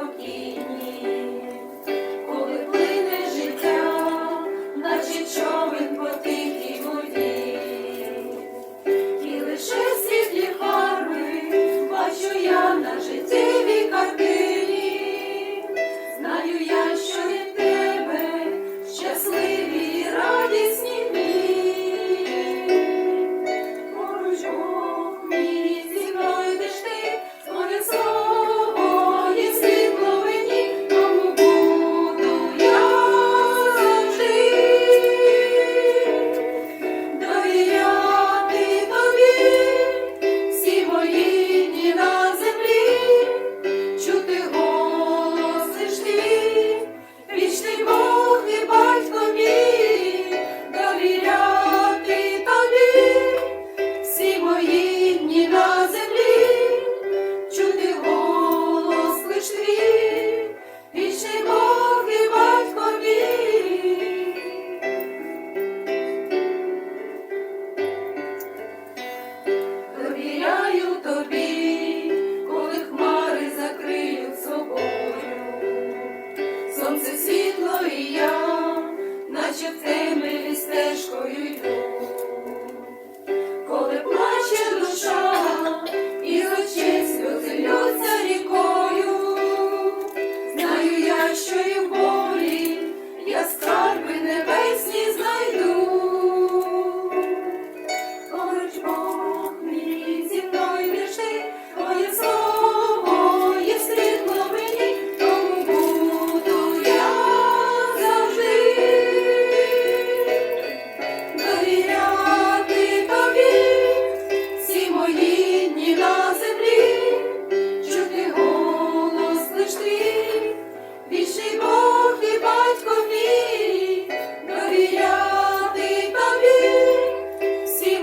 покій. світло і я, наче в темряві стежкою йду.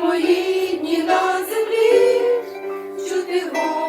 Мої дні на землі, чути го.